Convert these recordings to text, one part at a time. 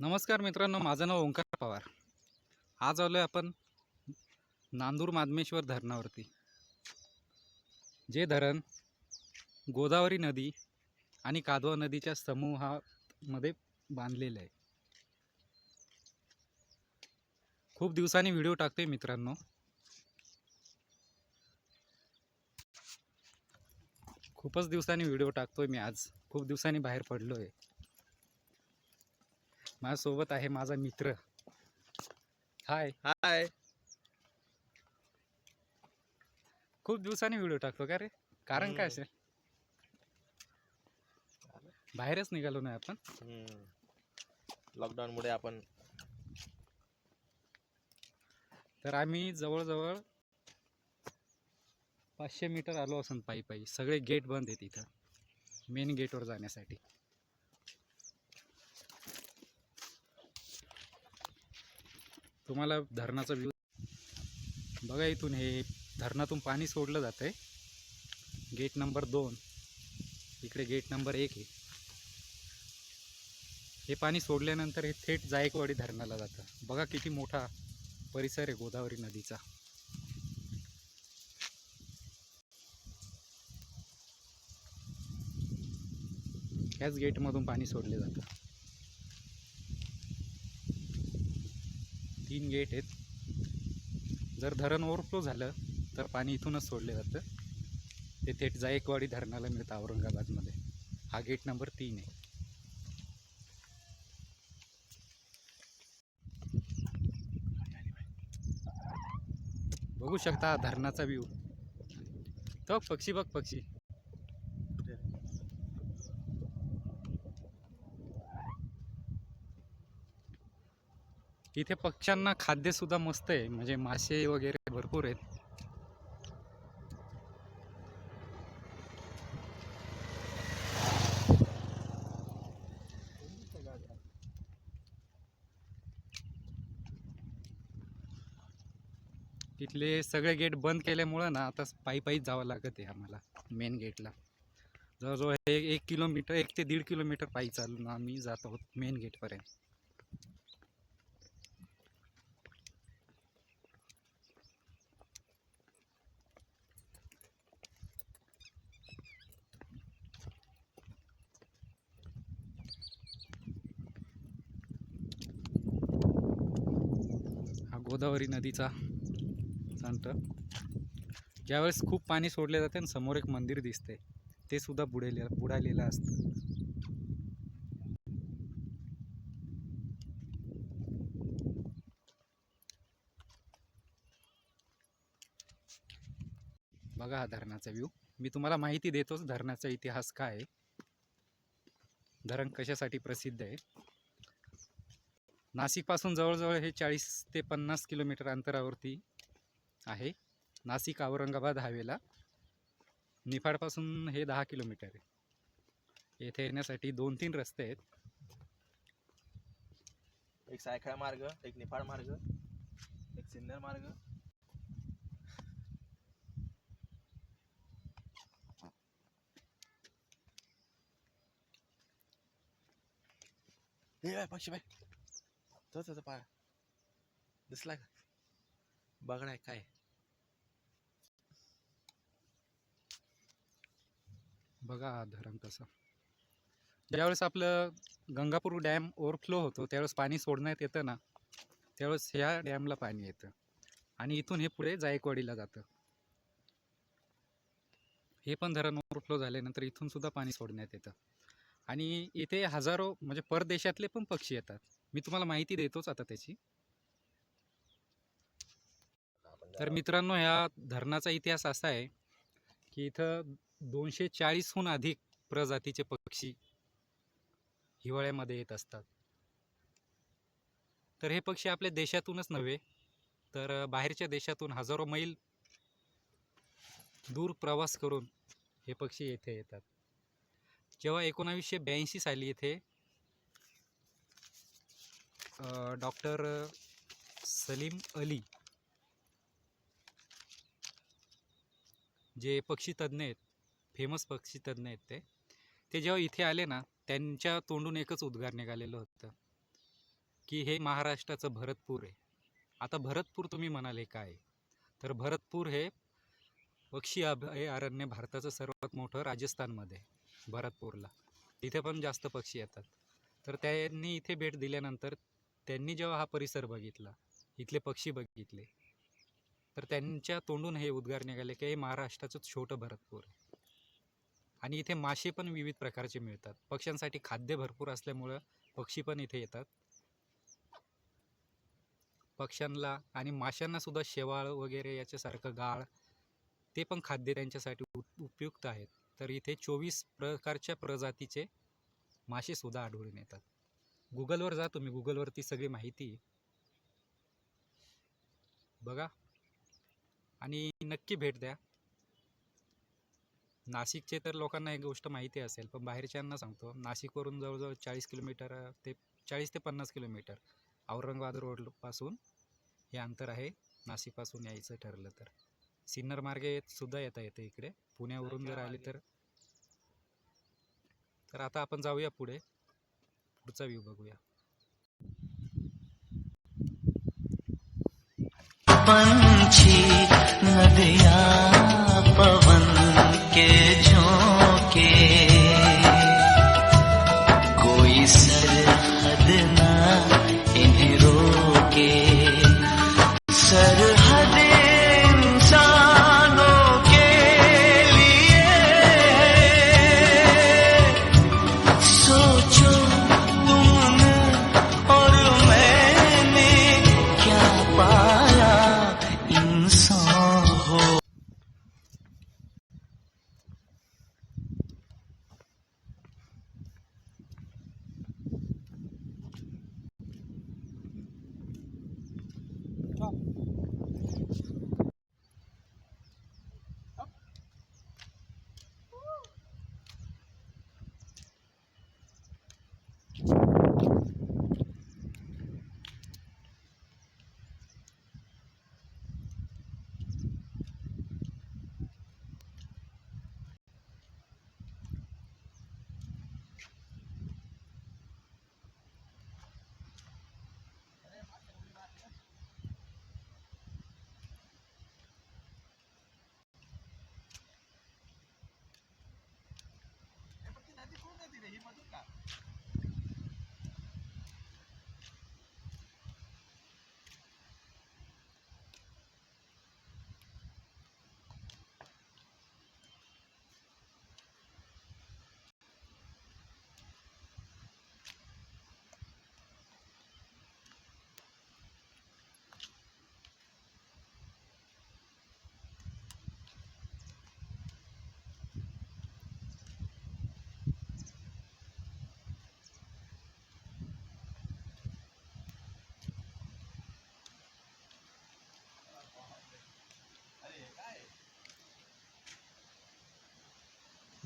नमस्कार मित्रांनो माझं नाव ओंकार पवार. आज आलो आहे आपण नांदूर मादमेश्वर धरणावरती. जे धरण गोदावरी नदी आणि कादवा नदीच्या समूहामध्ये बांधलेलं आहे. खूप दिवसांनी व्हिडिओ टाकतोय मित्रांनो. खूपच दिवसांनी व्हिडिओ टाकतोय मी आज. खूप दिवसांनी बाहेर पडलो आहे माझ्यासोबत आहे माझा मित्र. हाय हाय खूप दिवसांनी व्हिडिओ टाकतो का रे? कारण काय. असेल? बाहेरच निघालो नाही आपण. लॉकडाऊन मुळे आपण तर आम्ही जवळजवळ पाचशे मीटर आलो असून पायी पायी. सगळे गेट बंद आहेत इथं. मेन गेटवर जाण्यासाठी. तुम्हाला धरणाचा व्यू बघा इथून हे धरणातून पाणी सोडलं जातं आहे गेट नंबर दोन. इकडे गेट नंबर एक आहे. हे पाणी सोडल्यानंतर हे थेट जायकवाडी धरणाला जातं. बघा किती मोठा परिसर आहे गोदावरी नदीचा. ह्याच गेटमधून पाणी सोडले जातं. तीन गेट आहेत. जर धरण ओव्हरफ्लो झालं तर पाणी इथूनच सोडले जातं. ते थेट जायकवाडी धरणाला मिळतं औरंगाबादमध्ये. हा गेट नंबर तीन आहे. बघू शकता धरणाचा व्ह्यू तो पक्षी बघ पक्षी. इथे पक्ष्यांना खाद्य सुद्धा मस्त आहे. म्हणजे मासे वगैरे भरपूर आहेत. तिथले सगळे गेट बंद केल्यामुळं ना आता पायी पायीच जावं लागत आहे आम्हाला मेन गेटला जवळजवळ हे एक किलोमीटर एक ते दीड किलोमीटर पायी चालून आम्ही जात आहोत मेन गेटपर्यंत गोदावरी नदीचा संत ज्यावेळेस खूप पाणी सोडले जाते आणि समोर एक मंदिर दिसते ते सुद्धा बुडेले बुडालेलं असतं. बघा हा धरणाचा व्ह्यू मी तुम्हाला माहिती देतोच धरणाचा इतिहास काय आहे. धरण कशासाठी प्रसिद्ध आहे. नाशिकपासून जवळजवळ हे चाळीस ते पन्नास किलोमीटर अंतरावरती आहे. नाशिक औरंगाबाद हायवेला. निफाडपासून हे दहा किलोमीटर आहे. येथे येण्यासाठी दोन तीन रस्ते आहेत. एक सायखळा मार्ग एक निफाड मार्ग एक सिन्नर मार्ग. पक्षी बाय तो त्याचा पाय दिसला का? बघणार काय. बघा हा धरण कसं. ज्यावेळेस आपलं गंगापूर डॅम ओव्हरफ्लो होतो त्यावेळेस पाणी सोडण्यात येतं ना त्यावेळेस ह्या डॅमला पाणी येतं. आणि इथून हे पुढे जायकवाडीला जातं. हे पण धरण ओव्हरफ्लो झाल्यानंतर इथून सुद्धा पाणी सोडण्यात येतं. आणि इथे हजारो म्हणजे परदेशातले पण पक्षी येतात. मी तुम्हाला माहिती देतोच आता त्याची. तर मित्रांनो ह्या धरणाचा इतिहास असा आहे की इथं दोनशे चाळीसहून अधिक प्रजातीचे पक्षी हिवाळ्यामध्ये येत असतात. तर हे पक्षी आपल्या देशातूनच नव्हे तर बाहेरच्या देशातून हजारो मैल दूर प्रवास करून हे पक्षी येथे येतात. जेव्हा एकोणावीसशे ब्याऐंशी साली इथे डॉक्टर सलीम अली जे पक्षीतज्ज्ञ आहेत फेमस पक्षीतज्ज्ञ आहेत ते. ते जेव्हा इथे आले ना त्यांच्या तोंडून एकच उद्गार निघालेलं होतं की हे महाराष्ट्राचं भरतपूर आहे. आता भरतपूर तुम्ही म्हणाले काय? तर भरतपूर हे पक्षी अभयारण्य भारताचं सर्वात मोठं राजस्थानमध्ये भरतपूरला. तिथे पण जास्त पक्षी येतात. तर त्यांनी इथे भेट दिल्यानंतर त्यांनी जेव्हा हा परिसर बघितला इथले पक्षी बघितले तर त्यांच्या तोंडून हे उद्गार निघाले की हे महाराष्ट्राचं छोटं भरतपूर आहे. आणि इथे मासे पण विविध प्रकारचे मिळतात. पक्ष्यांसाठी खाद्य भरपूर असल्यामुळं पक्षी पण इथे येतात. पक्ष्यांना आणि माशांना सुद्धा शेवाळ वगैरे याच्यासारखं गाळ ते पण खाद्य त्यांच्यासाठी उप- उपयुक्त आहेत. तर इथे चोवीस प्रकारच्या प्रजातीचे मासे सुद्धा आढळून येतात. गुगलवर जा तुम्ही. गुगलवरती सगळी माहिती. बघा. आणि नक्की भेट द्या. नाशिकचे तर लोकांना ही गोष्ट माहिती असेल पण बाहेरच्यांना सांगतो. नाशिकवरून जवळजवळ चाळीस किलोमीटर ते चाळीस ते पन्नास किलोमीटर औरंगाबाद रोडपासून हे अंतर आहे. नाशिकपासून यायचं ठरलं तर. सिन्नर मार्गे सुद्धा येता येतं इकडे. पुण्यावरून जर आले तर. तर आता आपण जाऊया पुढे. पुढचा व्ह्यू बघूया. पंछी नदिया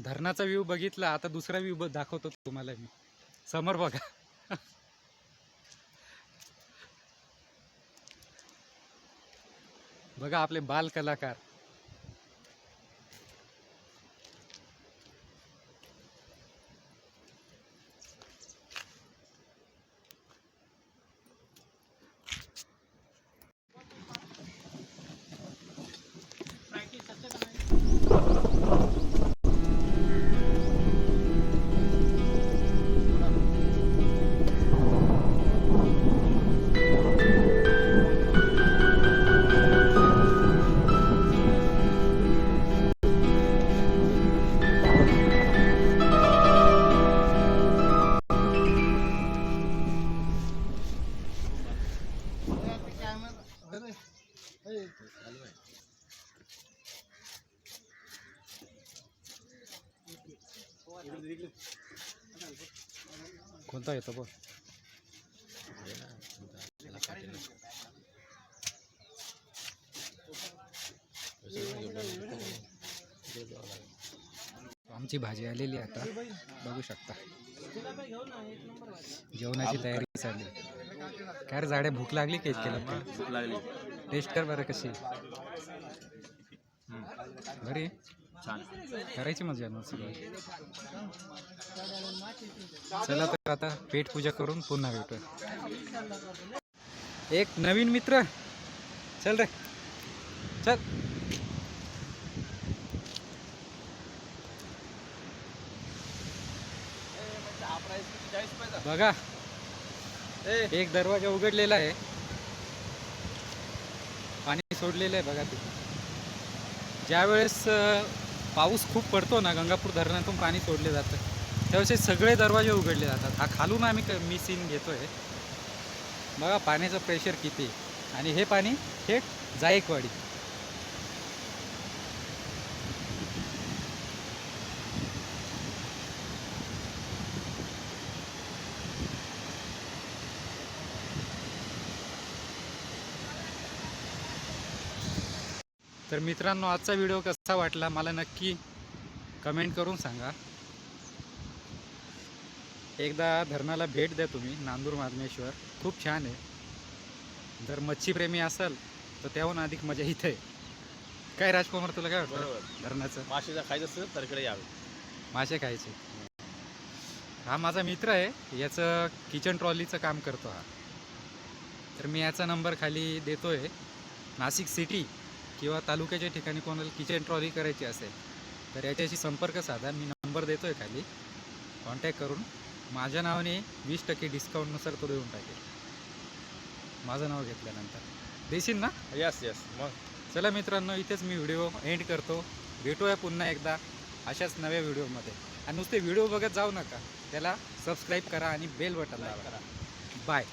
धरणाचा व्ह्यू बघितला आता दुसरा व्ह्यू दाखवतो तुम्हाला मी. समोर बघा. बघा आपले बाल कलाकार कोणता येतो बघ. आमची भाजी आलेली आता. बघू शकता. जेवणाची तयारी चालली. काय झाडे भूक लागली का इतके लवकर? भूक लागली. टेस्ट कर बरं कशी. बरी? छान. करायची मजा ना सगळं. चला तर आता पेट पूजा करून पुन्हा भेटूया. एक नवीन मित्र. चल रे. चल. बघा. एक दरवाजा उघडलेला आहे. सोडलेलं आहे बघा तिथे. ज्यावेळेस पाऊस खूप पडतो ना गंगापूर धरणातून पाणी सोडले जातं त्यावेळेस हे सगळे दरवाजे उघडले जातात. हा खालून आम्ही क- मी सीन घेतोय. बघा पाण्याचं प्रेशर किती आहे. आणि हे पाणी थेट जायकवाडी. तर मित्रांनो आजचा व्हिडिओ कसा वाटला मला नक्की कमेंट करून सांगा. एकदा धरणाला भेट द्या तुम्ही नांदूर मार्मेश्वर खूप छान आहे. जर मच्छीप्रेमी असाल तर त्याहून अधिक मजा इथे आहे. काय राजकुमार तुला काय वाटतं बरोबर. धरणाचं? मासे खायचं असेल तर इकडे यावे. मासे खायचे. हा माझा मित्र आहे याचं किचन ट्रॉलीचं काम करतो हा. तर मी याचा नंबर खाली देतोय. नाशिक सिटी किंवा तालुक्याच्या ठिकाणी कोणाला किचन ट्रॉली करायची असेल तर याच्याशी संपर्क साधा. मी नंबर देतोय खाली. कॉन्टॅक्ट करून माझ्या नावाने वीस टक्के डिस्काउंटनुसार तो देऊन टाकेल. माझं नाव घेतल्यानंतर. देशील ना? यस यस मग? चला मित्रांनो इथेच मी व्हिडिओ एंड करतो. भेटूया पुन्हा एकदा अशाच नव्या व्हिडिओमध्ये. आणि नुसते व्हिडिओ बघत जाऊ नका. त्याला सबस्क्राईब करा आणि बेल बटन दाबा. बाय